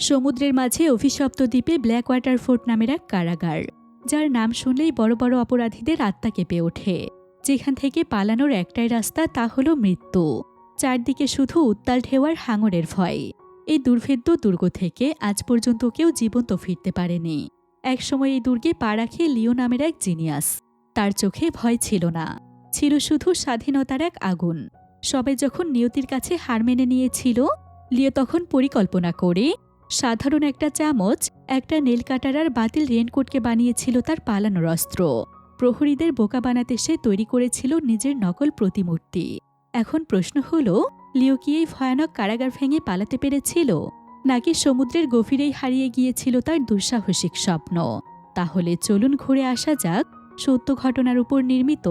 সমুদ্রের মাঝে অভিশপ্ত দ্বীপে ব্ল্যাক ওয়াটার ফোর্ট নামের এক কারাগার, যার নাম শুনলেই বড় বড় অপরাধীদের আত্মা কেঁপে ওঠে। যেখান থেকে পালানোর একটাই রাস্তা তা হলো মৃত্যু। চারদিকে শুধু উত্তাল ঢেওয়ার হাঙরের ভয়। এই দুর্ভেদ্য দুর্গ থেকে আজ পর্যন্ত কেউ জীবন্ত ফিরতে পারেনি। একসময় এই দুর্গে পা রাখে লিও নামের এক জিনিয়াস। তার চোখে ভয় ছিল না। ছিল শুধু স্বাধীনতার এক আগুন। সবাই যখন নিয়তির কাছে হার মেনে নিয়েছিল, লিও তখন পরিকল্পনা করে সাধারণ একটা চামচ, একটা নীল কাটার আর বাতিল রেনকোটকে বানিয়েছিল তার পালানোর অস্ত্র। প্রহরীদের বোকা বানাতে সে তৈরি করেছিল নিজের নকল প্রতিমূর্তি। এখন প্রশ্ন হল, লিও কি এই ভয়ানক কারাগার ভেঙে পালাতে পেরেছিল? নাকি সমুদ্রের গভীরেই হারিয়ে গিয়েছিল তার দুঃসাহসিক স্বপ্ন? তাহলে চলুন ঘুরে আসা যাক, সত্য ঘটনার উপর নির্মিত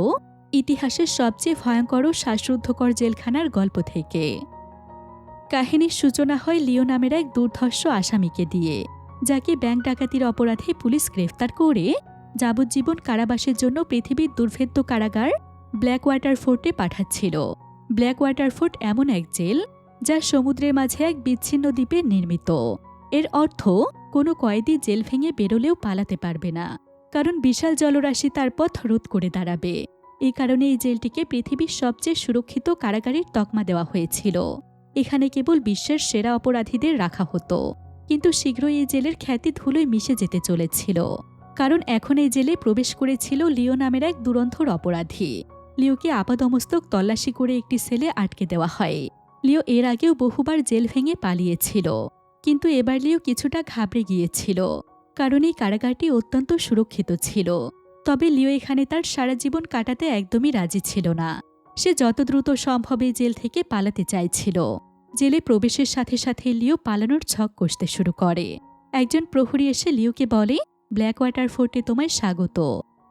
ইতিহাসের সবচেয়ে ভয়ঙ্কর ও শ্বাসরুদ্ধকর জেলখানার গল্প থেকে। কাহিনীর সূচনা হয় লিও নামের এক দুর্ধর্ষ আসামিকে দিয়ে, যাকে ব্যাংক ডাকাতির অপরাধে পুলিশ গ্রেফতার করে যাবজ্জীবন কারাবাসের জন্য পৃথিবীর দুর্ভেদ্য কারাগার ব্ল্যাক ওয়াটার ফোর্টে পাঠাচ্ছিল। ব্ল্যাক ওয়াটার ফোর্ট এমন এক জেল, যা সমুদ্রের মাঝে এক বিচ্ছিন্ন দ্বীপে নির্মিত। এর অর্থ, কোনো কয়েদি জেল ভেঙে বেরোলেও পালাতে পারবে না, কারণ বিশাল জলরাশি তার পথ রোধ করে দাঁড়াবে। এই কারণে এই জেলটিকে পৃথিবীর সবচেয়ে সুরক্ষিত কারাগারের তকমা দেওয়া হয়েছিল। এখানে কেবল বিশ্বের সেরা অপরাধীদের রাখা হতো। কিন্তু শীঘ্রই এই জেলের খ্যাতি ধুলোয় মিশে যেতে চলেছিল। কারণ এখন এই জেলে প্রবেশ করেছিল লিও নামের এক দুরন্ধর অপরাধী। লিওকে আপাদমস্তক তল্লাশি করে একটি সেলে আটকে দেওয়া হয়। লিও এর আগেও বহুবার জেল ভেঙে পালিয়েছিল। কিন্তু এবার লিও কিছুটা ঘাবড়ে গিয়েছিল। কারণ এই কারাগারটি অত্যন্ত সুরক্ষিত ছিল। তবে লিও এখানে তার সারা জীবন কাটাতে একদমই রাজি ছিল না। সে যত দ্রুত সম্ভব জেল থেকে পালাতে চাইছিল। জেলে প্রবেশের সাথে সাথে লিও পালানোর ছক কষতে শুরু করে। একজন প্রহরী এসে লিওকে বলে ব্ল্যাক ওয়াটার ফোর্টে তোমায় স্বাগত।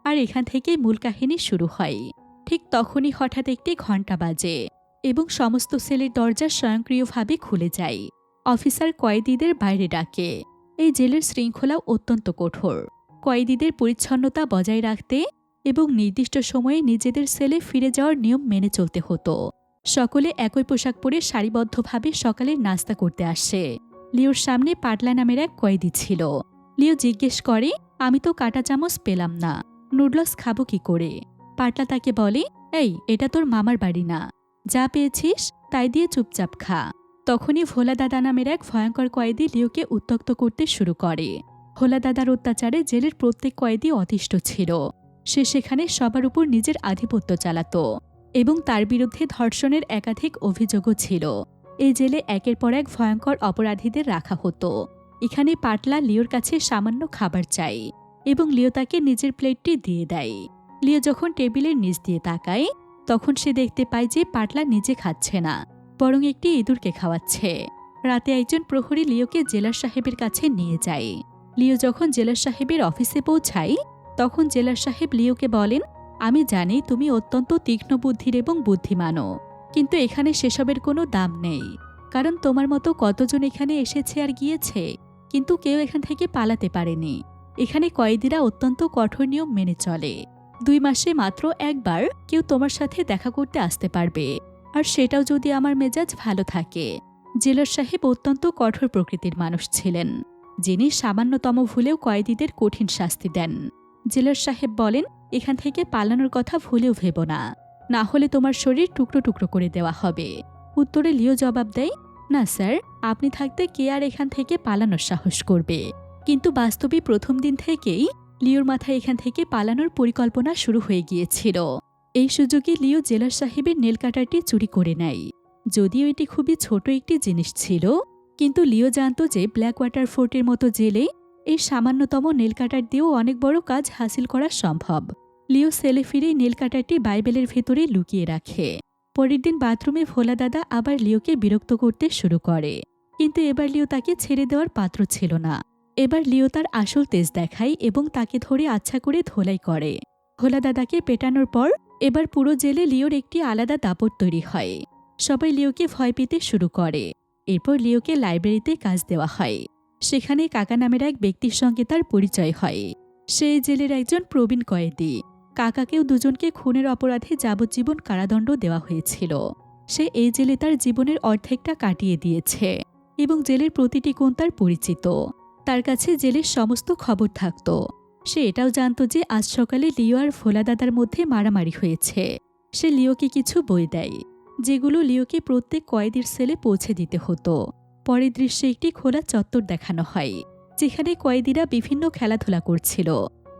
আর এখান থেকে মূল কাহিনী শুরু হয়। ঠিক তখনই হঠাৎ একটি ঘণ্টা বাজে এবং সমস্ত সেলের দরজা স্বয়ংক্রিয়ভাবে খুলে যায়। অফিসার কয়েদিদের বাইরে ডাকে। এই জেলের শৃঙ্খলা অত্যন্ত কঠোর। কয়েদিদের পরিচ্ছন্নতা বজায় রাখতে এবং নির্দিষ্ট সময়ে নিজেদের সেলে ফিরে যাওয়ার নিয়ম মেনে চলতে হতো। সকলে একই পোশাক পরে সারিবদ্ধভাবে সকালের নাস্তা করতে আসে। লিওর সামনে পাটলা নামের এক কয়েদি ছিল। লিও জিজ্ঞেস করে, আমি তো কাটা চামচ পেলাম না, নুডলস খাব কি করে? পাটলা তাকে বলে, এই, এটা তোর মামার বাড়ি না। যা পেয়েছিস, তাই দিয়ে চুপচাপ খা। তখনই ভোলা দাদা নামের এক ভয়ঙ্কর কয়েদি লিওকে উত্তক্ত করতে শুরু করে। ভোলা দাদার অত্যাচারে জেলের প্রত্যেক কয়েদি অতিষ্ঠ ছিল। সে সেখানে সবার উপর নিজের আধিপত্য চালাত এবং তার বিরুদ্ধে ধর্ষণের একাধিক অভিযোগও ছিল। এই জেলে একের পর এক ভয়ঙ্কর অপরাধীদের রাখা হতো। এখানে পাটলা লিওর কাছে সামান্য খাবার চাই এবং লিও তাকে নিজের প্লেটটি দিয়ে দেয়। লিও যখন টেবিলের নিচ দিয়ে তাকায়, তখন সে দেখতে পায় যে পাটলা নিজে খাচ্ছে না, বরং একটি ইঁদুরকে খাওয়াচ্ছে। রাতে একজন প্রহরী লিওকে জেলার সাহেবের কাছে নিয়ে যায়। লিও যখন জেলার সাহেবের অফিসে পৌঁছায় তখন জেলার সাহেব লিওকে বলেন, আমি জানি তুমি অত্যন্ত তীক্ষ্ণ বুদ্ধির এবং বুদ্ধিমানও, কিন্তু এখানে সেসবের কোনো দাম নেই। কারণ তোমার মতো কতজন এখানে এসেছে আর গিয়েছে, কিন্তু কেউ এখান থেকে পালাতে পারেনি। এখানে কয়েদিরা অত্যন্ত কঠোর নিয়ম মেনে চলে। দুই মাসে মাত্র একবার কেউ তোমার সাথে দেখা করতে আসতে পারবে। আর সেটাও যদি আমার মেজাজ ভালো থাকে। জেলার সাহেব অত্যন্ত কঠোর প্রকৃতির মানুষ ছিলেন, যিনি সামান্যতম ভুলেও কয়েদিদের কঠিন শাস্তি দেন। জেলার সাহেব বলেন, এখান থেকে পালানোর কথা ভুলেও ভেব না। না হলে তোমার শরীর টুকরো টুকরো করে দেওয়া হবে। উত্তরে লিও জবাব দেয়, না, স্যার, আপনি থাকতে কে আর এখান থেকে পালানোর সাহস করবে? কিন্তু বাস্তবে প্রথম দিন থেকেই লিওর মাথায় এখান থেকে পালানোর পরিকল্পনা শুরু হয়ে গিয়েছিল। এই সুযোগে লিও জেলার সাহেবের নেল কাটারটি চুরি করে নেয়। যদিও এটি খুবই ছোট একটি জিনিস ছিল, কিন্তু লিও জানত যে ব্ল্যাক ওয়াটার ফোর্টের মতো জেলে এই সামান্যতম নেল কাটার দিয়েও অনেক বড় কাজ হাসিল করা সম্ভব। লিও সেলে ফিরেই নেল কাটারটি বাইবেলের ভেতরে লুকিয়ে রাখে। পরের দিন বাথরুমে ভোলা দাদা আবার লিওকে বিরক্ত করতে শুরু করে। কিন্তু এবার লিও তাকে ছেড়ে দেওয়ার পাত্র ছিল না। এবার লিও তার আসল তেজ দেখায় এবং তাকে ধরে আচ্ছা করে ধোলাই করে। ভোলা দাদাকে পেটানোর পর এবার পুরো জেলে লিওর একটি আলাদা দাপট তৈরি হয়। সবাই লিওকে ভয় পেতে শুরু করে। এরপর লিওকে লাইব্রেরিতে কাজ দেওয়া হয়। সেখানে কাকা নামের এক ব্যক্তির সঙ্গে তার পরিচয় হয়। সেই জেলের একজন প্রবীণ কয়েদি। কাকাকেও দুজনকে খুনের অপরাধে যাবজ্জীবন কারাদণ্ড দেওয়া হয়েছিল। সে এই জেলে তার জীবনের অর্ধেকটা কাটিয়ে দিয়েছে এবং জেলের প্রতিটি কোণ তার পরিচিত। তার কাছে জেলের সমস্ত খবর থাকত। সে এটাও জানত যে আজ সকালে লিও আর ভোলা দাদার মধ্যে মারামারি হয়েছে। সে লিওকে কিছু বই দেয়, যেগুলো লিওকে প্রত্যেক কয়েদির সেলে পৌঁছে দিতে হতো। পরের দৃশ্যে একটি খোলা চত্বর দেখানো হয়, যেখানে কয়েদিরা বিভিন্ন খেলাধুলা করছিল।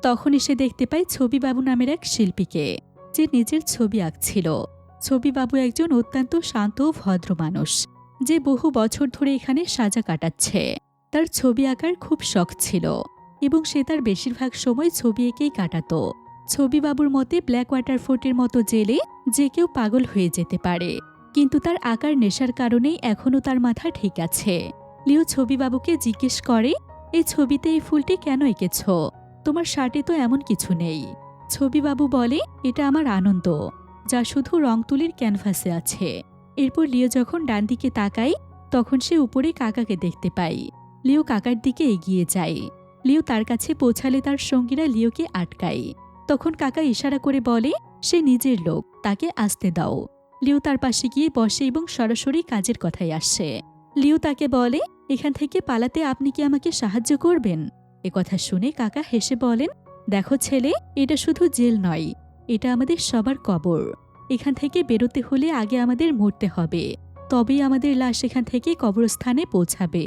তখন এসে দেখতে পায় ছবিবাবু নামের এক শিল্পীকে, যে নিজের ছবি আঁকছিল। ছবিবাবু একজন অত্যন্ত শান্ত ও ভদ্র মানুষ, যে বহু বছর ধরে এখানে সাজা কাটাচ্ছে। তার ছবি আঁকার খুব শখ ছিল এবং সে তার বেশিরভাগ সময় ছবি এঁকেই কাটাতো। ছবিবাবুর মতে ব্ল্যাক ওয়াটার ফোর্টের মতো জেলে যে কেউ পাগল হয়ে যেতে পারে। কিন্তু তার আকার নেশার কারণেই এখনও তার মাথা ঠিক আছে। লিও ছবিবাবুকে জিজ্ঞেস করে, এই ছবিতে এই ফুলটি কেন এঁকেছ? তোমার শার্টে তো এমন কিছু নেই। ছবিবাবু বলে, এটা আমার আনন্দ, যা শুধু রং তুলির ক্যানভাসে আছে। এরপর লিও যখন ডান দিকে তাকায়, তখন সে উপরে কাকাকে দেখতে পায়। লিও কাকার দিকে এগিয়ে যায়। লিও তার কাছে পৌঁছালে তার সঙ্গীরা লিওকে আটকায়। তখন কাকা ইশারা করে বলে, সে নিজের লোক, তাকে আসতে দাও। লিও তার পাশে গিয়ে বসে এবং সরাসরি কাজের কথায় আসে। লিও তাকে বলে, এখান থেকে পালাতে আপনি কি আমাকে সাহায্য করবেন? এ কথা শুনে কাকা হেসে বলেন, দেখো ছেলে, এটা শুধু জেল নয়, এটা আমাদের সবার কবর। এখান থেকে বেরোতে হলে আগে আমাদের মরতে হবে। তবেই আমাদের লাশ এখান থেকে কবরস্থানে পৌঁছাবে।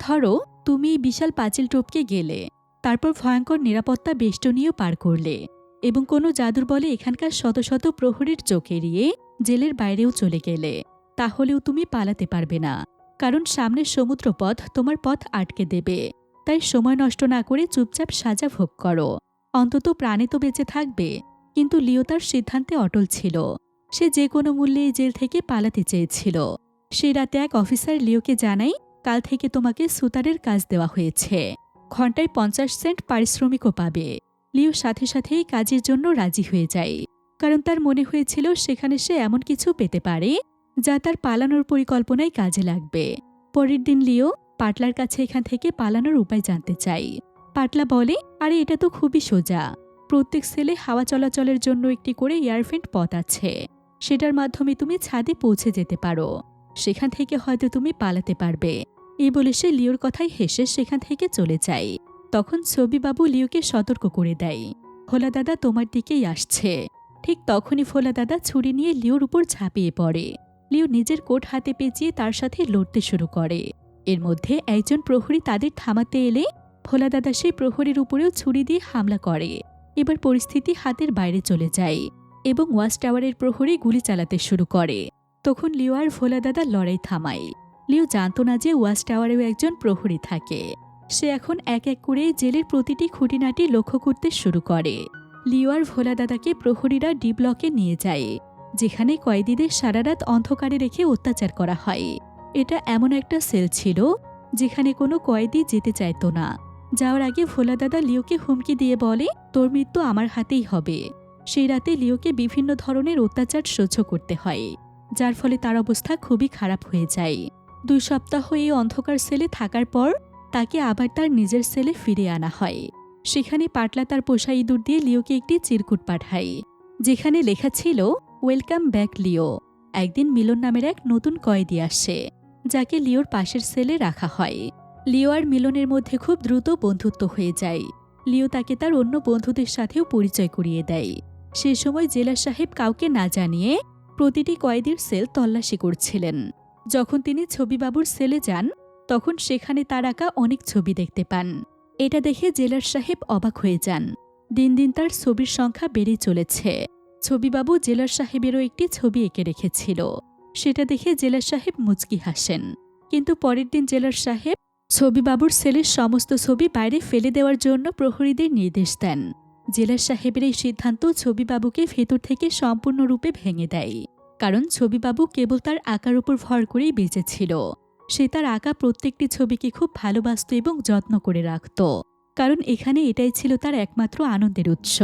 ধরো, তুমি বিশাল পাঁচিল টপকে গেলে, তারপর ভয়ঙ্কর নিরাপত্তা বেষ্টনীয় পার করলে এবং কোনো জাদুর বলে এখানকার শত শত প্রহরীর চোখ এড়িয়ে জেলের বাইরেও চলে গেলে, তাহলেও তুমি পালাতে পারবে না। কারণ সামনের সমুদ্রপথ তোমার পথ আটকে দেবে। তাই সময় নষ্ট না করে চুপচাপ সাজা ভোগ করো। অন্তত প্রাণে তো বেঁচে থাকবে। কিন্তু লিও তার সিদ্ধান্তে অটল ছিল। সে যে কোনো মূল্যে জেল থেকে পালাতে চেয়েছিল। সে রাতে এক অফিসার লিওকে জানাই, কাল থেকে তোমাকে সুতারের কাজ দেওয়া হয়েছে। ঘন্টায় পঞ্চাশ সেন্ট পারিশ্রমিকও পাবে। লিও সাথে সাথেই কাজের জন্য রাজি হয়ে যায়। কারণ তার মনে হয়েছিল সেখানে সে এমন কিছু পেতে পারে যা তার পালানোর পরিকল্পনায় কাজে লাগবে। পরের দিন লিও পাটলার কাছে এখান থেকে পালানোর উপায় জানতে চাই পাটলা বলে, আরে, এটা তো খুবই সোজা। প্রত্যেক সেলে হাওয়া চলাচলের জন্য একটি করে এয়ারফেন্ট পথ আছে। সেটার মাধ্যমে তুমি ছাদে পৌঁছে যেতে পারো। সেখান থেকে হয়তো তুমি পালাতে পারবে। এই বলে সে লিওর কথায় হেসে সেখান থেকে চলে যায়। তখন ছবিবাবু লিওকে সতর্ক করে দেয়। ভোলা দাদা, তোমার দিকেই আসছে। ঠিক তখনই ভোলা দাদা ছুরি নিয়ে লিওর উপর ঝাঁপিয়ে পড়ে। লিও নিজের কোট হাতে পেঁচিয়ে তার সাথে লড়তে শুরু করে। এর মধ্যে একজন প্রহরী তাদের থামাতে এলে ভোলা দাদা সেই প্রহরীর উপরেও ছুরি দিয়ে হামলা করে। এবার পরিস্থিতি হাতের বাইরে চলে যায় এবং ওয়াচ টাওয়ারের প্রহরী গুলি চালাতে শুরু করে। তখন লিও আর ভোলা দাদা লড়াই থামায়। লিও জানত না যে ওয়াচ টাওয়ারেও একজন প্রহরী থাকে। সে এখন এক এক করে জেলের প্রতিটি খুঁটিনাটি লক্ষ্য করতে শুরু করে। লিও আর ভোলা দাদাকে প্রহরীরা ডি ব্লকে নিয়ে যায়, যেখানে কয়েদিদের সারারাত অন্ধকারে রেখে অত্যাচার করা হয়। এটা এমন একটা সেল ছিল, যেখানে কোনো কয়েদি যেতে চাইতো না। যাওয়ার আগে ভোলা দাদা লিওকে হুমকি দিয়ে বলে, তোর মৃত্যু আমার হাতেই হবে। সেই রাতে লিওকে বিভিন্ন ধরনের অত্যাচার সহ্য করতে হয়, যার ফলে তার অবস্থা খুবই খারাপ হয়ে যায়। দুই সপ্তাহ এই অন্ধকার সেলে থাকার পর তাকে আবার তার নিজের সেলে ফিরে আনা হয়। সেখানে পাটলা তার পোষা ইঁদুর দিয়ে লিওকে একটি চিরকুট পাঠায়, যেখানে লেখা ছিল ওয়েলকাম ব্যাক লিও একদিন মিলন নামের এক নতুন কয়েদি আসে, যাকে লিওর পাশের সেলে রাখা হয়। লিও আর মিলনের মধ্যে খুব দ্রুত বন্ধুত্ব হয়ে যায়। লিও তাকে তার অন্য বন্ধুদের সাথেও পরিচয় করিয়ে দেয়। সে সময় জেলা সাহেব কাউকে না জানিয়ে প্রতিটি কয়েদির সেল তল্লাশি করছিলেন। যখন তিনি ছবিবাবুর সেলে যান, তখন সেখানে তার আঁকা অনেক ছবি দেখতে পান। এটা দেখে জেলার সাহেব অবাক হয়ে যান। দিন দিন তার ছবির সংখ্যা বেড়ে চলেছে। ছবিবাবু জেলার সাহেবেরও একটি ছবি এঁকে রেখেছিল। সেটা দেখে জেলার সাহেব মুচকি হাসেন। কিন্তু পরের দিন জেলার সাহেব ছবিবাবুর সেলের সমস্ত ছবি বাইরে ফেলে দেওয়ার জন্য প্রহরীদের নির্দেশ দেন। জেলার সাহেবের এই সিদ্ধান্ত ছবিবাবুকে ভেতর থেকে সম্পূর্ণরূপে ভেঙে দেয়। কারণ ছবিবাবু কেবল তার আঁকার উপর ভর করেই বেঁচেছিল। সে তার আঁকা প্রত্যেকটি ছবিকে খুব ভালোবাসত এবং যত্ন করে রাখত। কারণ এখানে এটাই ছিল তার একমাত্র আনন্দের উৎস।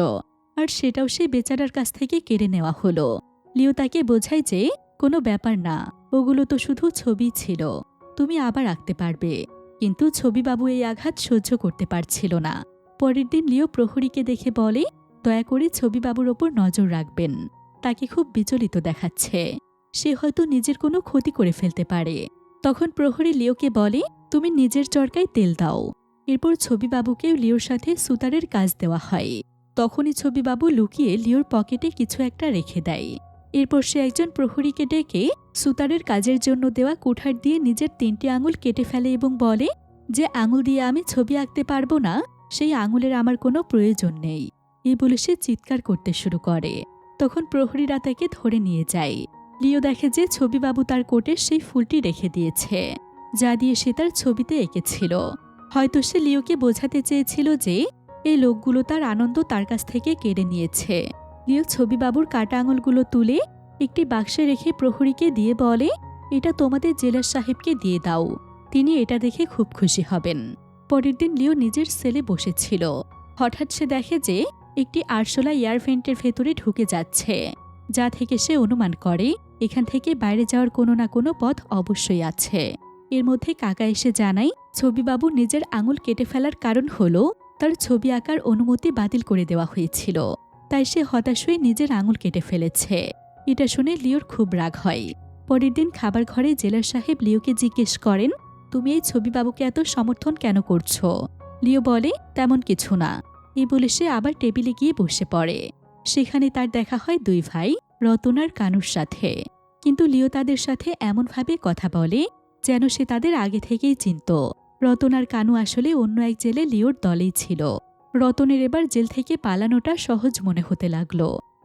আর সেটাও সে বেচারার কাছ থেকে কেড়ে নেওয়া হলো। লিও তাকে বোঝায় যে, কোনো ব্যাপার না, ওগুলো তো শুধু ছবি ছিল। তুমি আবার আঁকতে পারবে। কিন্তু ছবিবাবু এই আঘাত সহ্য করতে পারছিল না। পরের দিন লিও প্রহরীকে দেখে বলে, দয়া করে ছবিবাবুর ওপর নজর রাখবেন। তাকে খুব বিচলিত দেখাচ্ছে। সে হয়তো নিজের কোনো ক্ষতি করে ফেলতে পারে। তখন প্রহরী লিওকে বলে, তুমি নিজের চরকায় তেল দাও। এরপর ছবিবাবুকেও লিওর সাথে সুতারের কাজ দেওয়া হয়। তখনই ছবিবাবু লুকিয়ে লিওর পকেটে কিছু একটা রেখে দেয়। এরপর সে একজন প্রহরীকে ডেকে সুতারের কাজের জন্য দেওয়া কুঠার দিয়ে নিজের তিনটি আঙুল কেটে ফেলে এবং বলে, যে আঙুল দিয়ে আমি ছবি আঁকতে পারব না, সেই আঙুলের আমার কোনো প্রয়োজন নেই। এই বলে সে চিৎকার করতে শুরু করে। তখন প্রহরীরা তাকে ধরে নিয়ে যায়। লিও দেখে যে ছবিবাবু তার কোটে সেই ফুলটি রেখে দিয়েছে, যা দিয়ে সে তার ছবিতে এঁকেছিল। হয়তো সে লিওকে বোঝাতে চেয়েছিল যে, এই লোকগুলো তার আনন্দ তার কাছ থেকে কেড়ে নিয়েছে। লিও ছবিবাবুর কাটা আঙুলগুলো তুলে একটি বাক্সে রেখে প্রহরীকে দিয়ে বলে, এটা তোমাদের জেলার সাহেবকে দিয়ে দাও, তিনি এটা দেখে খুব খুশি হবেন। পরের দিন লিও নিজের সেলে বসেছিল। হঠাৎ সে দেখে যে, একটি আরশোলা এয়ারভেন্টের ভেতরে ঢুকে যাচ্ছে। যা থেকে সে অনুমান করে, এখান থেকে বাইরে যাওয়ার কোনো না কোনো পথ অবশ্যই আছে। এর মধ্যে কাকা এসে জানায়, ছবিবাবু নিজের আঙুল কেটে ফেলার কারণ হলো, তার ছবি আঁকার অনুমতি বাতিল করে দেওয়া হয়েছিল। তাই সে হতাশ হয়ে নিজের আঙুল কেটে ফেলেছে। এটা শুনে লিওর খুব রাগ হয়। পরের দিন খাবার ঘরে জেলার সাহেব লিওকে জিজ্ঞেস করেন, তুমি এই ছবিবাবুকে এত সমর্থন কেন করছ? লিও বলে, তেমন কিছু না। এই বলে সে আবার টেবিলে গিয়ে বসে পড়ে। সেখানে তার দেখা হয় দুই ভাই রতন আর কানুর সাথে। কিন্তু লিও তাদের সাথে এমনভাবে কথা বলে যেন সে তাদের আগে থেকেই চিনত। রতন আর কানু আসলে অন্য এক জেলে লিওর দলেই ছিল। রতনের এবার জেল থেকে পালানোটা সহজ মনে হতে লাগল,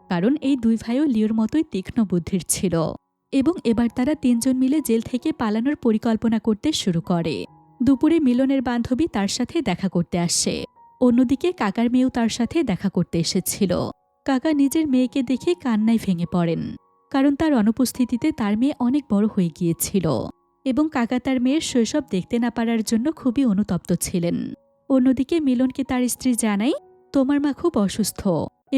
কারণ এই দুই ভাইও লিওর মতোই তীক্ষ্ণ বুদ্ধির ছিল এবং এবার তারা তিনজন মিলে জেল থেকে পালানোর পরিকল্পনা করতে শুরু করে। দুপুরে মিলনের বান্ধবী তার সাথে দেখা করতে আসে, অন্যদিকে কাকার মেয়েও তার সাথে দেখা করতে এসেছিল। কাকা নিজের মেয়েকে দেখে কান্নায় ভেঙে পড়েন, কারণ তার অনুপস্থিতিতে তার মেয়ে অনেক বড় হয়ে গিয়েছিল এবং কাকা তার মেয়ের শৈশব দেখতে না পারার জন্য খুবই অনুতপ্ত ছিলেন। অন্যদিকে মিলনকে তার স্ত্রী জানাই, তোমার মা খুব অসুস্থ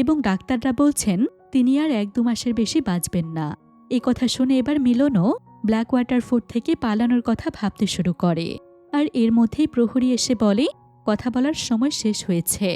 এবং ডাক্তাররা বলছেন তিনি আর এক দু মাসের বেশি বাঁচবেন না। এ কথা শুনে এবার মিলনও ব্ল্যাক ওয়াটার ফোর্ট থেকে পালানোর কথা ভাবতে শুরু করে আর এর মধ্যেই প্রহরী এসে বলে, কথা বলার সময় শেষ হয়েছে।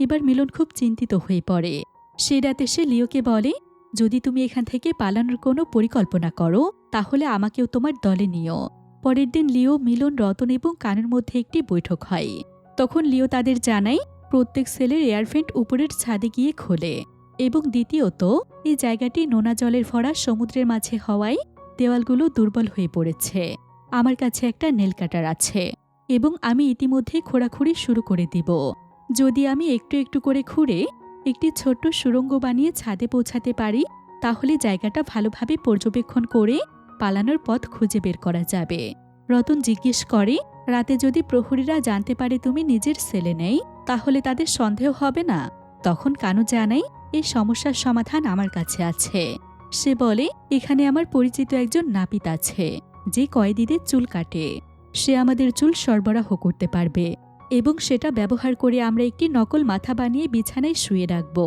এবার মিলন খুব চিন্তিত হয়ে পড়ে সে রাতে সে লিওকে বলে, যদি তুমি এখান থেকে পালানোর কোনো পরিকল্পনা করো, তাহলে আমাকেও তোমার দলে নিও। পরের দিন লিও মিলন, রতন এবং কানের মধ্যে একটি বৈঠক হয়। তখন লিও তাদের জানায়, প্রত্যেক সেলের এয়ারফেন্ট উপরের ছাদে গিয়ে খোলে। এবং দ্বিতীয়ত, এই জায়গাটি নোনা জলের ভরা সমুদ্রের মাঝে হওয়ায় দেওয়ালগুলো দুর্বল হয়ে পড়েছে। আমার কাছে একটা নেল কাটার আছে এবং আমি ইতিমধ্যে খোঁড়াখুড়ি শুরু করে দিব। যদি আমি একটু একটু করে খুঁড়ে একটি ছোট্ট সুড়ঙ্গ বানিয়ে ছাদে পৌঁছাতে পারি, তাহলে জায়গাটা ভালোভাবে পর্যবেক্ষণ করে পালানোর পথ খুঁজে বের করা যাবে। রতন জিজ্ঞেস করে, রাতে যদি প্রহরীরা জানতে পারে তুমি নিজের ছেলে নেই, তাহলে তাদের সন্দেহ হবে না? তখন কানু জানাই এই সমস্যার সমাধান আমার কাছে আছে। সে বলে, এখানে আমার পরিচিত একজন নাপিত আছে, যে কয়েদিদের চুল কাটে। সে আমাদের চুল সরবরাহ করতে পারবে। এবং সেটা ব্যবহার করে আমরা একটি নকল মাথা বানিয়ে বিছানায় শুয়ে রাখব।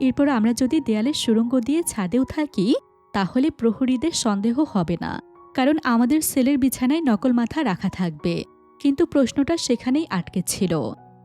এরপর আমরা যদি দেয়ালের সুড়ঙ্গ দিয়ে ছাদেও থাকি, তাহলে প্রহরীদের সন্দেহ হবে না, কারণ আমাদের সেলের বিছানায় নকল মাথা রাখা থাকবে। কিন্তু প্রশ্নটা সেখানেই আটকে ছিল।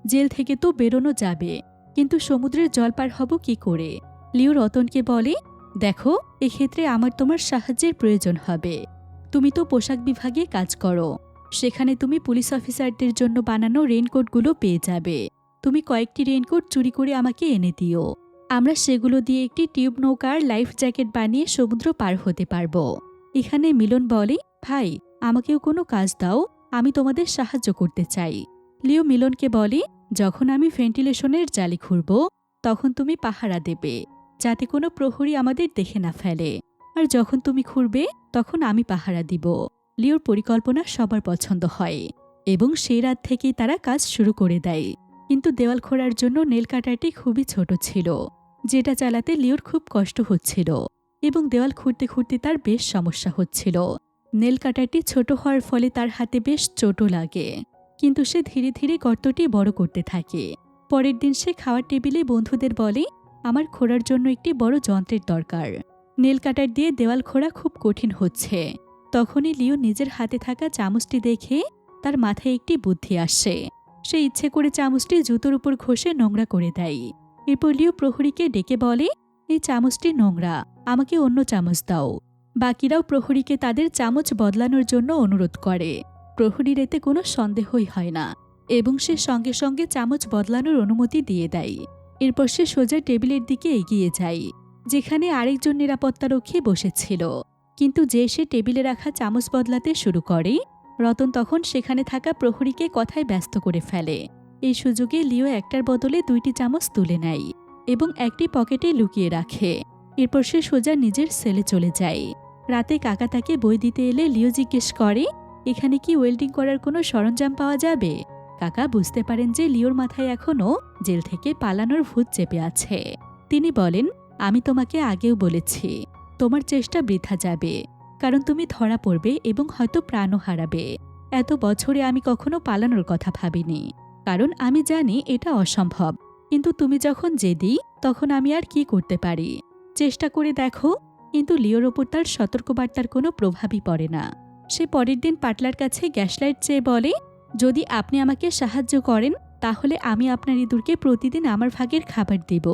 জেল থেকে তো বেরোনো যাবে, কিন্তু সমুদ্রের জল পার হব কি করে? লিও রতনকে বলে, দেখো, এক্ষেত্রে আমার তোমার সাহায্যের প্রয়োজন হবে। তুমি তো পোশাক বিভাগে কাজ করো। সেখানে তুমি পুলিশ অফিসারদের জন্য বানানো রেইনকোটগুলো পেয়ে যাবে। তুমি কয়েকটি রেইনকোট চুরি করে আমাকে এনে দিও। আমরা সেগুলো দিয়ে একটি টিউব নৌকার লাইফ জ্যাকেট বানিয়ে সমুদ্র পার হতে পারব। এখানে মিলন বলে, ভাই, আমাকেও কোনো কাজ দাও, আমি তোমাদের সাহায্য করতে চাই। লিও মিলনকে বলে, যখন আমি ভেন্টিলেশনের জালি খুঁড়ব তখন তুমি পাহারা দেবে, যাতে কোনো প্রহরী আমাদের দেখে না ফেলে। আর যখন তুমি খুঁড়বে তখন আমি পাহারা দিব। লিওর পরিকল্পনা সবার পছন্দ হয় এবং সেই রাত থেকেই তারা কাজ শুরু করে দেয়। কিন্তু দেওয়াল খোঁড়ার জন্য নেল কাটারটি খুবই ছোট ছিল, যেটা চালাতে লিওর খুব কষ্ট হচ্ছিল এবং দেওয়াল খুঁড়তে খুঁড়তে তার বেশ সমস্যা হচ্ছিল। নেল কাটারটি ছোট হওয়ার ফলে তার হাতে বেশ চোটও লাগে, কিন্তু সে ধীরে ধীরে গর্তটি বড় করতে থাকে। পরের দিন সে খাওয়ার টেবিলে বন্ধুদের বলে, আমার খোঁড়ার জন্য একটি বড় যন্ত্রের দরকার। নেল কাটার দিয়ে দেওয়াল খোঁড়া খুব কঠিন হচ্ছে। তখনই লিও নিজের হাতে থাকা চামচটি দেখে তার মাথায় একটি বুদ্ধি আসে। সে ইচ্ছে করে চামচটি জুতোর উপর ঘষে নোংরা করে দেয়। এরপর লিও প্রহরীকে ডেকে বলে, এই চামচটি নোংরা, আমাকে অন্য চামচ দাও। বাকিরাও প্রহরীকে তাদের চামচ বদলানোর জন্য অনুরোধ করে। প্রহরীর এতে কোনো সন্দেহই হয় না এবং সে সঙ্গে সঙ্গে চামচ বদলানোর অনুমতি দিয়ে দেয়। এরপর সে সোজা টেবিলের দিকে এগিয়ে যায়, যেখানে আরেকজন নিরাপত্তারক্ষী বসেছিল। কিন্তু যে সে টেবিলে রাখা চামচ বদলাতে শুরু করে, রতন তখন সেখানে থাকা প্রহরীকে কথায় ব্যস্ত করে ফেলে। এই সুযোগে লিও একটার বদলে দুইটি চামচ তুলে নেয় এবং একটি পকেটে লুকিয়ে রাখে। এরপর সে সোজা নিজের সেলে চলে যায়। রাতে কাকা তাকে বই দিতে এলে লিও জিজ্ঞেস করে, এখানে কি ওয়েল্ডিং করার কোনো সরঞ্জাম পাওয়া যাবে? কাকা বুঝতে পারেন যে লিওর মাথায় এখনও জেল থেকে পালানোর ভূত চেপে আছে। তিনি বলেন, আমি তোমাকে আগেও বলেছি। তোমার চেষ্টা বৃথা যাবে, কারণ তুমি ধরা পড়বে এবং হয়তো প্রাণও হারাবে। এত বছরে আমি কখনো পালানোর কথা ভাবিনি, কারণ আমি জানি এটা অসম্ভব। কিন্তু তুমি যখন জেদি, তখন আমি আর কি করতে পারি? চেষ্টা করে দেখো, কিন্তু লিওর ওপর তার সতর্কবার্তার কোনো প্রভাবই পড়ে না। সে পরের দিন পাটলার কাছে গ্যাসলাইট চেয়ে বলে, যদি আপনি আমাকে সাহায্য করেন, তাহলে আমি আপনার ইঁদুরকে প্রতিদিন আমার ভাগের খাবার দেব।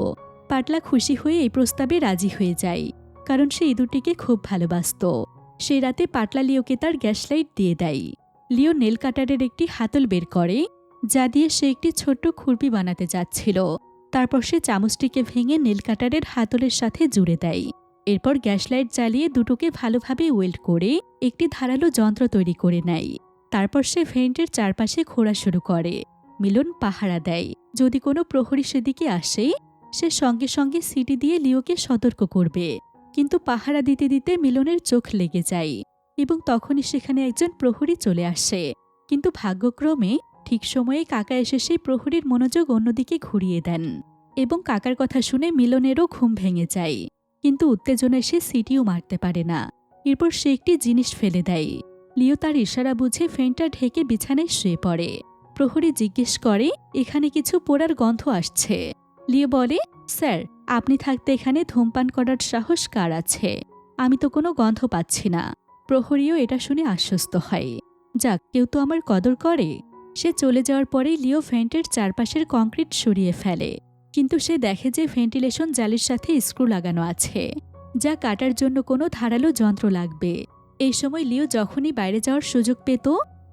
পাটলা খুশি হয়ে এই প্রস্তাবে রাজি হয়ে যায়। কারণ সে ইঁদুরটিকে খুব ভালোবাসত। সেই রাতে পাটলা লিওকে তার গ্যাসলাইট দিয়ে দেয়। লিও নেল কাটারের একটি হাতল বের করে, যা দিয়ে সে একটি ছোট্ট খুরপি বানাতে যাচ্ছিল। তারপর সে চামচটিকে ভেঙে নেল কাটারের হাতলের সাথে জুড়ে দেয়। এরপর গ্যাসলাইট জ্বালিয়ে দুটোকে ভালোভাবে ওয়েল্ড করে একটি ধারালো যন্ত্র তৈরি করে নেয়। তারপর সে ভেন্টের চারপাশে ঘোরা শুরু করে। মিলন পাহারা দেয়। যদি কোনো প্রহরী সেদিকে আসে, সে সঙ্গে সঙ্গে সিটি দিয়ে লিওকে সতর্ক করবে। কিন্তু পাহারা দিতে দিতে মিলনের চোখ লেগে যায় এবং তখনই সেখানে একজন প্রহরী চলে আসে। কিন্তু ভাগ্যক্রমে ঠিক সময়ে কাকা এসে সেই প্রহরীর মনোযোগ অন্যদিকে ঘুরিয়ে দেন এবং কাকার কথা শুনে মিলনেরও ঘুম ভেঙে যায়। কিন্তু উত্তেজনায় সে সিটিও মারতে পারে না। এরপর সে একটি জিনিস ফেলে দেয়। লিও তার ইশারা বুঝে ফেনটা ঢেকে বিছানায় শুয়ে পড়ে। প্রহরী জিজ্ঞেস করে, এখানে কিছু পোড়ার গন্ধ আসছে? লিও বলে, স্যার আপনি থাকতে এখানে ধূমপান করার সাহস কার আছে? আমি তো কোনো গন্ধ পাচ্ছি না। প্রহরীও এটা শুনে আশ্বস্ত হয়। যাক, কেউ তো আমার কদর করে। সে চলে যাওয়ার পরেই লিও ভেন্টের চারপাশের কংক্রিট সরিয়ে ফেলে। কিন্তু সে দেখে যে ভেন্টিলেশন জালির সাথে স্ক্রু লাগানো আছে। যা কাটার জন্য কোনো ধারালো যন্ত্র লাগবে। এই সময় লিও যখনই বাইরে যাওয়ার সুযোগ পেত,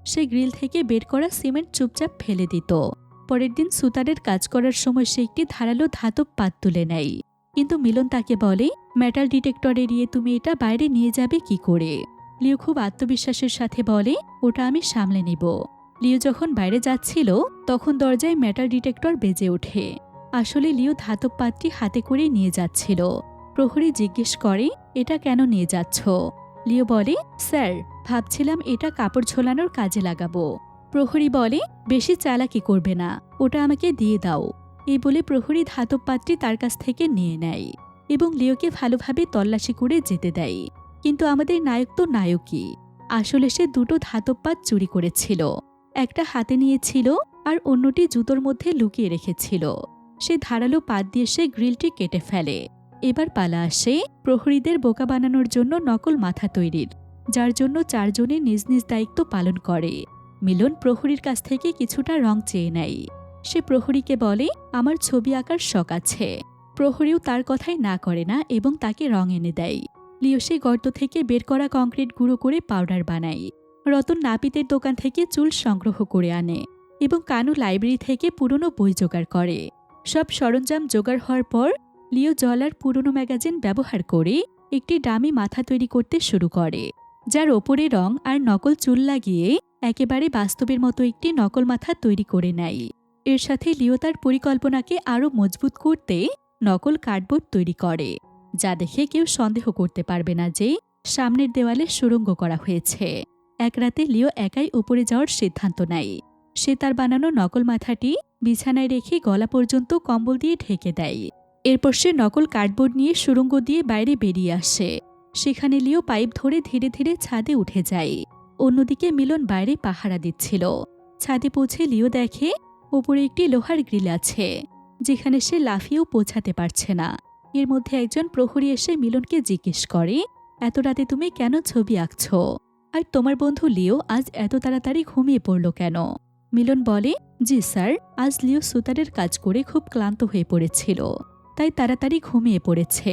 সে গ্রিল থেকে বের করা সিমেন্ট চুপচাপ ফেলে দিত। পরের দিন সুতারের কাজ করার সময় সে একটি ধারালো ধাতব পাত তুলে নেয়। কিন্তু মিলন তাকে বলে, মেটাল ডিটেক্টর এড়িয়ে তুমি এটা বাইরে নিয়ে যাবে কি করে? লিও খুব আত্মবিশ্বাসের সাথে বলে, ওটা আমি সামলে নিব। লিও যখন বাইরে যাচ্ছিল, তখন দরজায় মেটাল ডিটেক্টর বেজে ওঠে। আসলে লিও ধাতব পাতটি হাতে করে নিয়ে যাচ্ছিল। প্রহরী জিজ্ঞেস করে, এটা কেন নিয়ে যাচ্ছ? লিও বলে, স্যার, ভাবছিলাম এটা কাপড় ঝোলানোর কাজে লাগাবো। প্রহরী বলে, বেশি চালাকি করবে না, ওটা আমাকে দিয়ে দাও। এই বলে প্রহরী ধাতব পাতটি তার কাছ থেকে নিয়ে নেয় এবং লিওকে ভালোভাবে তল্লাশি করে যেতে দেয়। কিন্তু আমাদের নায়ক তো নায়কই। আসলে সে দুটো ধাতব পাত চুরি করেছিল। একটা হাতে নিয়েছিল আর অন্যটি জুতোর মধ্যে লুকিয়ে রেখেছিল। সে ধারালো পাত দিয়ে সে গ্রিলটি কেটে ফেলে। এবার পালা আসে প্রহরীদের বোকা বানানোর জন্য নকল মাথা তৈরির, যার জন্য চারজনে নিজ নিজ দায়িত্ব পালন করে। মিলন প্রহরীর কাছ থেকে কিছুটা রং চেয়ে নেয়। সে প্রহরীকে বলে, আমার ছবি আঁকার শখ আছে। প্রহরীও তার কথাই না করে না এবং তাকে রং এনে দেয়। লিও সেই গর্ত থেকে বের করা কংক্রিট গুঁড়ো করে পাউডার বানায়। রতন নাপিতের দোকান থেকে চুল সংগ্রহ করে আনে এবং কানু লাইব্রেরি থেকে পুরনো বই জোগাড় করে। সব সরঞ্জাম জোগাড় হওয়ার পর, লিও জলার পুরনো ম্যাগাজিন ব্যবহার করে একটি ডামি মাথা তৈরি করতে শুরু করে, যার ওপরে রং আর নকল চুল লাগিয়ে একেবারে বাস্তবের মতো একটি নকল মাথা তৈরি করে নেয়। এর সাথে লিও তার পরিকল্পনাকে আরও মজবুত করতে নকল কার্ডবোর্ড তৈরি করে, যা দেখে কেউ সন্দেহ করতে পারবে না যে সামনের দেওয়ালে সুরঙ্গ করা হয়েছে। এক রাতে লিও একাই উপরে যাওয়ার সিদ্ধান্ত নেয়। সে তার বানানো নকল মাথাটি বিছানায় রেখে গলা পর্যন্ত কম্বল দিয়ে ঢেকে দেয়। এরপর সে নকল কার্ডবোর্ড নিয়ে সুরঙ্গ দিয়ে বাইরে বেরিয়ে আসে। সেখানে লিও পাইপ ধরে ধীরে ধীরে ছাদে উঠে যায়। অন্যদিকে মিলন বাইরে পাহারা দিচ্ছিল। ছাদে পৌঁছে লিও দেখে ওপরে একটি লোহার গ্রিল আছে, যেখানে সে লাফিয়েও পৌঁছাতে পারছে না। এর মধ্যে একজন প্রহরী এসে মিলনকে জিজ্ঞেস করে, এত রাতে তুমি কেন ছবি আঁকছ? আর তোমার বন্ধু লিও আজ এত তাড়াতাড়ি ঘুমিয়ে পড়ল কেন? মিলন বলে, জি স্যার, আজ লিও সুতারের কাজ করে খুব ক্লান্ত হয়ে পড়েছিল, তাই তাড়াতাড়ি ঘুমিয়ে পড়েছে।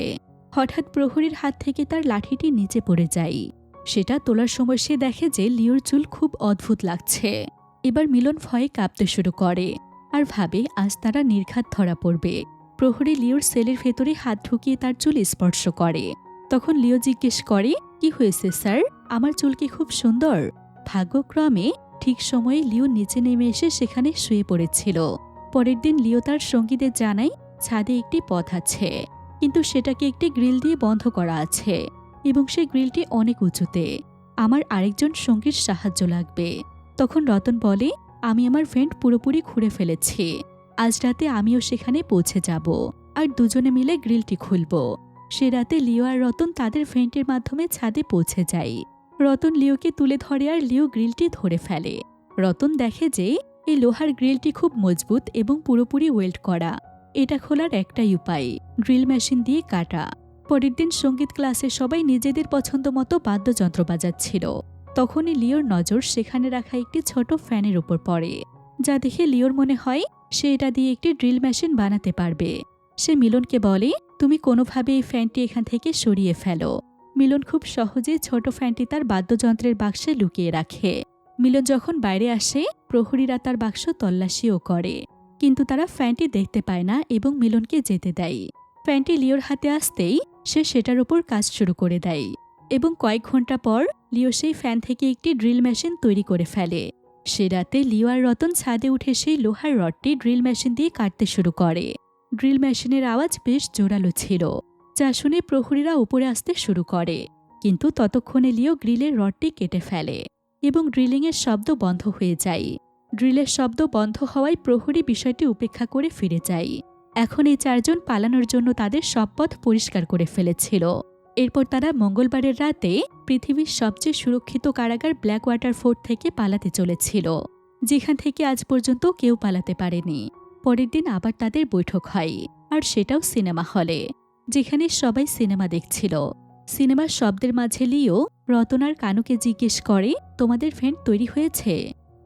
হঠাৎ প্রহরীর হাত থেকে তার লাঠিটি নিচে পড়ে যায়। সেটা তোলার সময় সে দেখে যে লিওর চুল খুব অদ্ভুত লাগছে। এবার মিলন ভয়ে কাঁপতে শুরু করে আর ভাবে, আজ তারা নির্ঘাত ধরা পড়বে। প্রহরী লিওর সেলের ভেতরে হাত ঢুকিয়ে তার চুল স্পর্শ করে। তখন লিও জিজ্ঞেস করে, কি হয়েছে, স্যার? আমার চুল কি খুব সুন্দর? ভাগ্যক্রমে ঠিক সময়ে লিও নিচে নেমে এসে সেখানে শুয়ে পড়েছিল। পরের দিন লিও তার সঙ্গীদের জানায়, ছাদে একটি পথ আছে, কিন্তু সেটাকে একটি গ্রিল দিয়ে বন্ধ করা আছে। এবং সেই গ্রিলটি অনেক উঁচুতে। আমার আরেকজন সঙ্গীর সাহায্য লাগবে। তখন রতন বলে, আমি আমার ভেন্ট পুরোপুরি ঘুরে ফেলেছি। আজ রাতে আমিও সেখানে পৌঁছে যাব। আর দুজনে মিলে গ্রিলটি খুলব। সে রাতে লিও আর রতন তাদের ভেন্টের মাধ্যমে ছাদে পৌঁছে যায় রতন লিওকে তুলে ধরে আর লিও গ্রিলটি ধরে ফেলে। রতন দেখে যে, এই লোহার গ্রিলটি খুব মজবুত এবং পুরোপুরি ওয়েল্ড করা। এটা খোলার একটাই উপায় ড্রিল মেশিন দিয়ে কাটা। পরের দিন সংগীত ক্লাসে সবাই নিজেদের পছন্দ মতো বাদ্যযন্ত্র বাজাচ্ছিল। তখনই লিওর নজর সেখানে রাখা একটি ছোট ফ্যানের উপর পড়ে। যা দেখে লিওর মনে হয় সে এটা দিয়ে একটি ড্রিল মেশিন বানাতে পারবে। সে মিলনকে বলে, তুমি কোনোভাবে এই ফ্যানটি এখান থেকে সরিয়ে ফেলো। মিলন খুব সহজে ছোট ফ্যানটি তার বাদ্যযন্ত্রের বাক্সে লুকিয়ে রাখে। মিলন যখন বাইরে আসে, প্রহরীরা তার বাক্স তল্লাশিও করে। কিন্তু তারা ফ্যানটি দেখতে পায় না এবং মিলনকে যেতে দেয়। ফ্যানটি লিওর হাতে আসতেই সে সেটার উপর কাজ শুরু করে দেয় এবং কয়েক ঘণ্টা পর লিও সেই ফ্যান থেকে একটি ড্রিল মেশিন তৈরি করে ফেলে। সে রাতে লিও আর রতন ছাদে উঠে সেই লোহার রডটি ড্রিল মেশিন দিয়ে কাটতে শুরু করে। ড্রিল মেশিনের আওয়াজ বেশ জোরালো ছিল, যা শুনে প্রহরীরা উপরে আসতে শুরু করে। কিন্তু ততক্ষণে লিও গ্রিলের রডটি কেটে ফেলে এবং ড্রিলিংয়ের শব্দ বন্ধ হয়ে যায়। ড্রিলের শব্দ বন্ধ হওয়ায় প্রহরী বিষয়টি উপেক্ষা করে ফিরে যায়। এখন এই চারজন পালানোর জন্য তাদের সব পথ পরিষ্কার করে ফেলেছিল। এরপর তারা মঙ্গলবারের রাতে পৃথিবীর সবচেয়ে সুরক্ষিত কারাগার ব্ল্যাক ওয়াটার ফোর্ট থেকে পালাতে চলেছিল, যেখান থেকে আজ পর্যন্ত কেউ পালাতে পারেনি। পরের দিন আবার তাদের বৈঠক হয়, আর সেটাও সিনেমা হলে, যেখানে সবাই সিনেমা দেখছিল। সিনেমার শব্দের মাঝে লিও রতনার কানুকে জিজ্ঞেস করে, তোমাদের ভেন্ট তৈরি হয়েছে?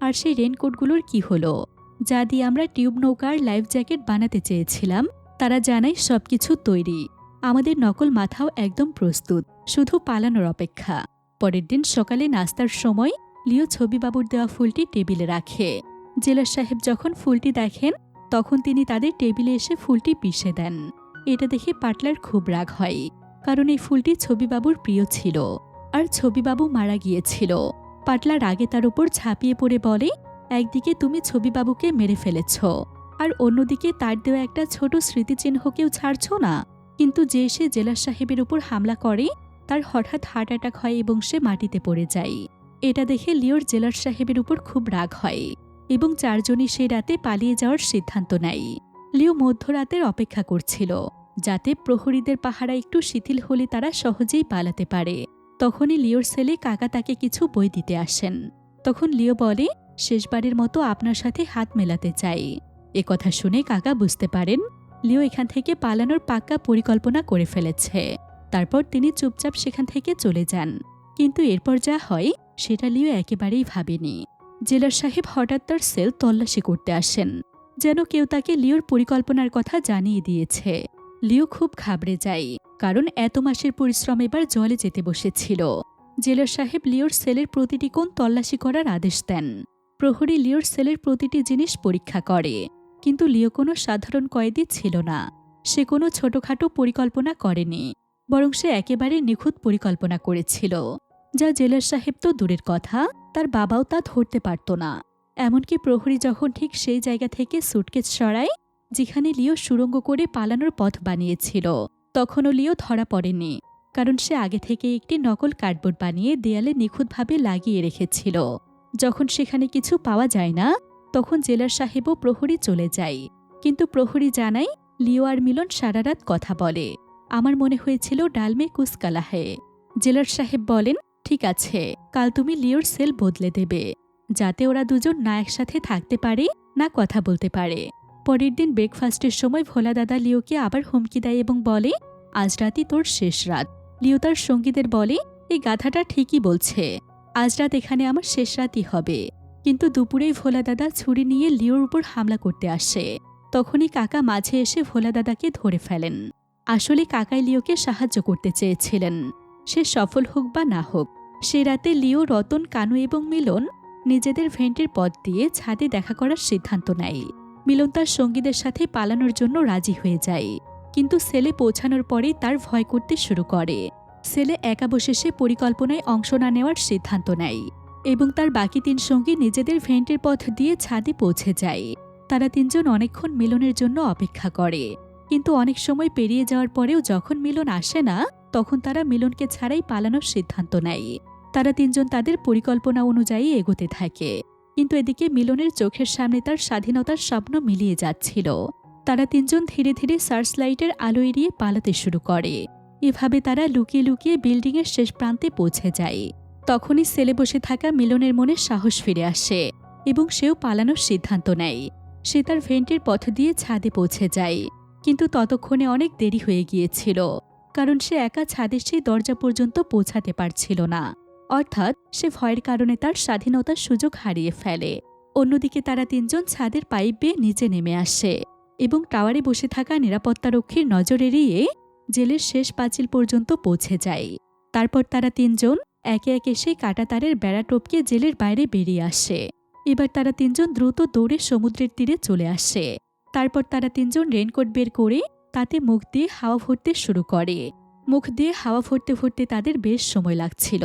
আর সেই রেনকোটগুলোর কি হলো? যা দিয়ে আমরা টিউব নৌকার লাইফ জ্যাকেট বানাতে চেয়েছিলাম। তারা জানায় সবকিছু তৈরি। আমাদের নকল মাথাও একদম প্রস্তুত, শুধু পালানোর অপেক্ষা। পরের দিন সকালে নাস্তার সময় লিও ছবিবাবুর দেওয়া ফুলটি টেবিলে রাখে। জেলার সাহেব যখন ফুলটি দেখেন, তখন তিনি তাদের টেবিলে এসে ফুলটি পিষে দেন। এটা দেখে পাটলার খুব রাগ হয়, কারণ এই ফুলটি ছবিবাবুর প্রিয় ছিল। আর ছবিবাবু মারা গিয়েছিল। পাটলা রাগে তার উপর ঝাঁপিয়ে পড়ে বলে একদিকে তুমি ছবিবাবুকে মেরে ফেলেছ, আর অন্যদিকে তার দেওয়া একটা ছোট স্মৃতিচিহ্নকেও ছাড়ছ না। কিন্তু যে সে জেলার সাহেবের উপর হামলা করে, তার হঠাৎ হার্ট অ্যাটাক হয় এবং সে মাটিতে পড়ে যায়। এটা দেখে লিওর জেলার সাহেবের উপর খুব রাগ হয় এবং চারজনই সেই রাতে পালিয়ে যাওয়ার সিদ্ধান্ত নেয়। লিও মধ্যরাতের অপেক্ষা করছিল, যাতে প্রহরীদের পাহারা একটু শিথিল হলে তারা সহজেই পালাতে পারে। তখনই লিওর ছেলে কাকা তাকে কিছু বই দিতে আসেন। তখন লিও বলে শেষবারের মতো আপনার সাথে হাত মেলাতে চাই। এ কথা শুনে কাকা বুঝতে পারেন, লিও এখান থেকে পালানোর পাক্কা পরিকল্পনা করে ফেলেছে। তারপর তিনি চুপচাপ সেখান থেকে চলে যান। কিন্তু এরপর যা হয়, সেটা লিও একেবারেই ভাবেনি। জেলার সাহেব হঠাৎ তার সেল তল্লাশি করতে আসেন। যেন কেউ তাকে লিওর পরিকল্পনার কথা জানিয়ে দিয়েছে। লিও খুব ঘাবড়ে যায়, কারণ এত মাসের পরিশ্রম এবার জলে যেতে বসেছিল। জেলার সাহেব লিওর সেলের প্রতিটি কোণ তল্লাশি করার আদেশ দেন। প্রহরী লিওর সেলের প্রতিটি জিনিস পরীক্ষা করে। কিন্তু লিও কোনো সাধারণ কয়েদি ছিল না। সে কোনো ছোটখাটো পরিকল্পনা করেনি, বরং সে একেবারে নিখুঁত পরিকল্পনা করেছিল। যা জেলার সাহেব তো দূরের কথা, তার বাবাও তা ধরতে পারত না। এমনকি প্রহরী যখন ঠিক সেই জায়গা থেকে সুটকেস সরায়, যেখানে লিও সুরঙ্গ করে পালানোর পথ বানিয়েছিল, তখনও লিও ধরা পড়েনি, কারণ সে আগে থেকে একটি নকল কার্ডবোর্ড বানিয়ে দেয়ালে নিখুঁতভাবে লাগিয়ে রেখেছিল। যখন সেখানে কিছু পাওয়া যায় না, তখন জেলার সাহেবও প্রহরী চলে যায়। কিন্তু প্রহরী জানায়, লিও আর মিলন সারারাত কথা বলে। আমার মনে হয়েছিল ডালমে কুসকালাহে। জেলার সাহেব বলেন, ঠিক আছে, কাল তুমি লিওর সেল বদলে দেবে। যাতে ওরা দুজন না একসাথে থাকতে পারে, না কথা বলতে পারে। পরের দিন ব্রেকফাস্টের সময় ভোলা দাদা লিওকে আবার হুমকি দেয় এবং বলে, আজ রাতই তোর শেষ রাত। লিও তার সঙ্গীদের বলে, এই গাধাটা ঠিকই বলছে। আজ রাত এখানে আমার শেষ রাতই হবে। কিন্তু দুপুরেই ভোলা দাদা ছুরি নিয়ে লিওর উপর হামলা করতে আসে। তখনই কাকা মাঝে এসে ভোলা দাদাকে ধরে ফেলেন। আসলে কাকাই লিওকে সাহায্য করতে চেয়েছিলেন। সে সফল হোক বা না হোক, সে রাতে লিও, রতন, কানু এবং মিলন নিজেদের ভেন্টের পথ দিয়ে ছাদে দেখা করার সিদ্ধান্ত নেয়। মিলন তার সঙ্গীদের সাথে পালানোর জন্য রাজি হয়ে যায়। কিন্তু সেলে পৌঁছানোর পরেই তার ভয় করতে শুরু করে। সেলে একা বসে সে পরিকল্পনায় অংশ না নেওয়ার সিদ্ধান্ত নেয় এবং তার বাকি তিন সঙ্গী নিজেদের ভেন্টের পথ দিয়ে ছাদে পৌঁছে যায়। তারা তিনজন অনেকক্ষণ মিলনের জন্য অপেক্ষা করে। কিন্তু অনেক সময় পেরিয়ে যাওয়ার পরেও যখন মিলন আসে না, তখন তারা মিলনকে ছাড়াই পালানোর সিদ্ধান্ত নেয়। তারা তিনজন তাদের পরিকল্পনা অনুযায়ী এগোতে থাকে। কিন্তু এদিকে মিলনের চোখের সামনে তার স্বাধীনতার স্বপ্ন মিলিয়ে যাচ্ছিল। তারা তিনজন ধীরে ধীরে সার্চ লাইটের আলো এড়িয়ে পালাতে শুরু করে। এভাবে তারা লুকিয়ে লুকিয়ে বিল্ডিংয়ের শেষ প্রান্তে পৌঁছে যায়। তখনই সেলে বসে থাকা মিলনের মনে সাহস ফিরে আসে এবং সেও পালানোর সিদ্ধান্ত নেয়। সে তার ভেন্টের পথ দিয়ে ছাদে পৌঁছে যায়, কিন্তু ততক্ষণে অনেক দেরি হয়ে গিয়েছিল, কারণ সে একা ছাদের সেই দরজা পর্যন্ত পৌঁছাতে পারছিল না। অর্থাৎ সে ভয়ের কারণে তার স্বাধীনতার সুযোগ হারিয়ে ফেলে। অন্যদিকে তারা তিনজন ছাদের পাইপ বেয়ে নিচে নেমে আসে এবং টাওয়ারে বসে থাকা নিরাপত্তারক্ষীর নজর এড়িয়ে জেলের শেষ পাঁচিল পর্যন্ত পৌঁছে যায়। তারপর তারা তিনজন একে একে সেই কাটাতারের বেড়া টপকে জেলের বাইরে বেরিয়ে আসে। এবার তারা তিনজন দ্রুত দৌড়ে সমুদ্রের তীরে চলে আসে। তারপর তারা তিনজন রেনকোট বের করে তাতে মুখ দিয়ে হাওয়া ভরতে শুরু করে। মুখ দিয়ে হাওয়া ভরতে ভরতে তাদের বেশ সময় লাগছিল।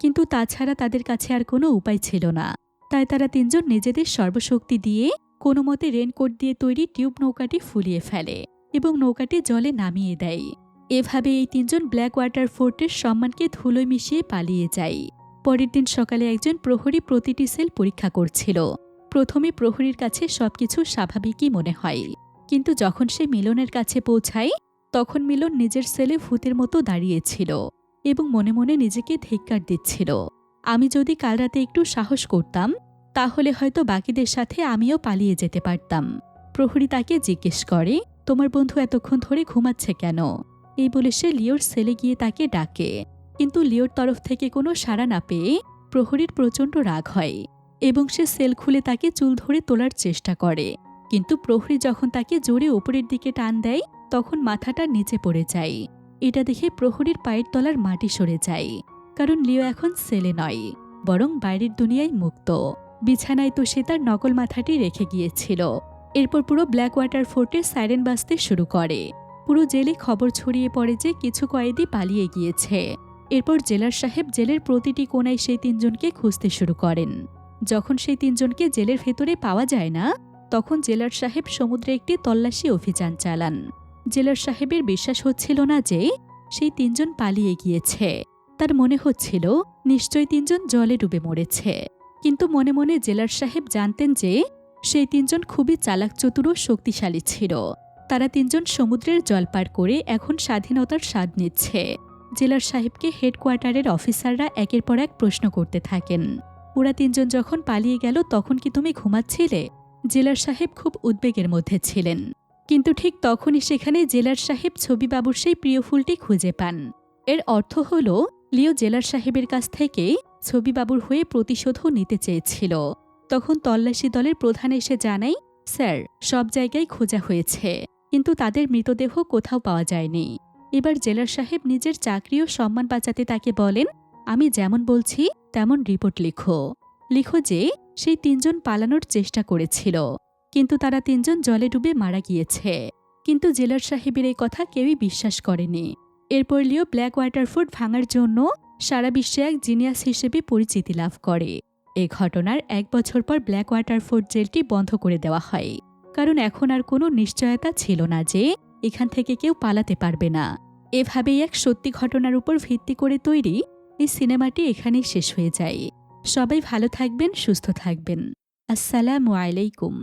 কিন্তু তাছাড়া তাদের কাছে আর কোনো উপায় ছিল না। তাই তারা তিনজন নিজেদের সর্বশক্তি দিয়ে কোনো মতে রেনকোট দিয়ে তৈরি টিউব নৌকাটি ফুলিয়ে ফেলে এবং নৌকাটি জলে নামিয়ে দেয়। এভাবে এই তিনজন ব্ল্যাক ওয়াটার ফোর্টের সম্মানকে ধুলোয় মিশিয়ে পালিয়ে যায়। পরের দিন সকালে একজন প্রহরী প্রতিটি সেল পরীক্ষা করছিল। প্রথমে প্রহরীর কাছে সবকিছু স্বাভাবিকই মনে হয়। কিন্তু যখন সে মিলনের কাছে পৌঁছায়, তখন মিলন নিজের সেলে ভূতের মতো দাঁড়িয়েছিল এবং মনে মনে নিজেকে ধিক্কার দিচ্ছিল। আমি যদি কাল রাতে একটু সাহস করতাম, তাহলে হয়তো বাকিদের সাথে আমিও পালিয়ে যেতে পারতাম। প্রহরী তাকে জিজ্ঞেস করে, তোমার বন্ধু এতক্ষণ ধরে ঘুমাচ্ছে কেন? এই বলে সে লিওর সেলে গিয়ে তাকে ডাকে। কিন্তু লিওর তরফ থেকে কোনো সাড়া না পেয়ে প্রহরীর প্রচণ্ড রাগ হয় এবং সে সেল খুলে তাকে চুল ধরে তোলার চেষ্টা করে। কিন্তু প্রহরী যখন তাকে জোরে ওপরের দিকে টান দেয়, তখন মাথাটা নিচে পড়ে যায়। এটা দেখে প্রহরীর পায়ের তলার মাটি সরে যায়। কারণ লিও এখন সেলে নয়, বরং বাইরের দুনিয়ায় মুক্ত। বিছানায় তো সে তার নকল মাথাটি রেখে গিয়েছিল। এরপর পুরো ব্ল্যাক ওয়াটার ফোর্টে সাইরেন বাজতে শুরু করে। পুরো জেলে খবর ছড়িয়ে পড়ে যে কিছু কয়েদি পালিয়ে গিয়েছে। এরপর জেলার সাহেব জেলের প্রতিটি কোনায় সেই তিনজনকে খুঁজতে শুরু করেন। যখন সেই তিনজনকে জেলের ভেতরে পাওয়া যায় না, তখন জেলার সাহেব সমুদ্রে একটি তল্লাশি অভিযান চালান। জেলার সাহেবের বিশ্বাস হচ্ছিল না যে সেই তিনজন পালিয়ে গিয়েছে। তার মনে হচ্ছিল, নিশ্চয়ই তিনজন জলে ডুবে মরেছে। কিন্তু মনে মনে জেলার সাহেব জানতেন যে সেই তিনজন খুবই চালাক চতুর ও শক্তিশালী ছিল। তারা তিনজন সমুদ্রের জল পার করে এখন স্বাধীনতার স্বাদ নিচ্ছে। জেলার সাহেবকে হেডকোয়ার্টারের অফিসাররা একের পর এক প্রশ্ন করতে থাকেন। ওরা তিনজন যখন পালিয়ে গেল, তখন কি তুমি ঘুমাচ্ছিলে? জেলার সাহেব খুব উদ্বেগের মধ্যে ছিলেন। কিন্তু ঠিক তখনই সেখানে জেলার সাহেব ছবিবাবুর সেই প্রিয় ফুলটি খুঁজে পান। এর অর্থ হল, লিও জেলার সাহেবের কাছ থেকে ছবিবাবুর হয়ে প্রতিশোধও নিতে চেয়েছিল। তখন তল্লাশি দলের প্রধান এসে জানাই স্যার, সব জায়গায় খোঁজা হয়েছে। কিন্তু তাদের মৃতদেহ কোথাও পাওয়া যায়নি। এবার জেলার সাহেব নিজের চাকরি ও সম্মান বাঁচাতে তাকে বলেন, আমি যেমন বলছি, তেমন রিপোর্ট লিখো। লিখো যে, সেই তিনজন পালানোর চেষ্টা করেছিল। কিন্তু তারা তিনজন জলে ডুবে মারা গিয়েছে। কিন্তু জেলার সাহেবের এই কথা কেউই বিশ্বাস করেনি। এরপর লিও ব্ল্যাক ওয়াটার ফুড ভাঙার জন্য সারা বিশ্বে এক জিনিয়াস হিসেবে পরিচিতি লাভ করে। এ ঘটনার এক বছর পর ব্ল্যাক ওয়াটার ফুড জেলটি বন্ধ করে দেওয়া হয়। কারণ এখন আর কোনো নিশ্চয়তা ছিল না যে এখান থেকে কেউ পালাতে পারবে না। এভাবেই এক সত্যি ঘটনার উপর ভিত্তি করে তৈরি এই সিনেমাটি এখানেই শেষ হয়ে যায়। সবাই ভালো থাকবেন, সুস্থ থাকবেন। আসসালামু আলাইকুম।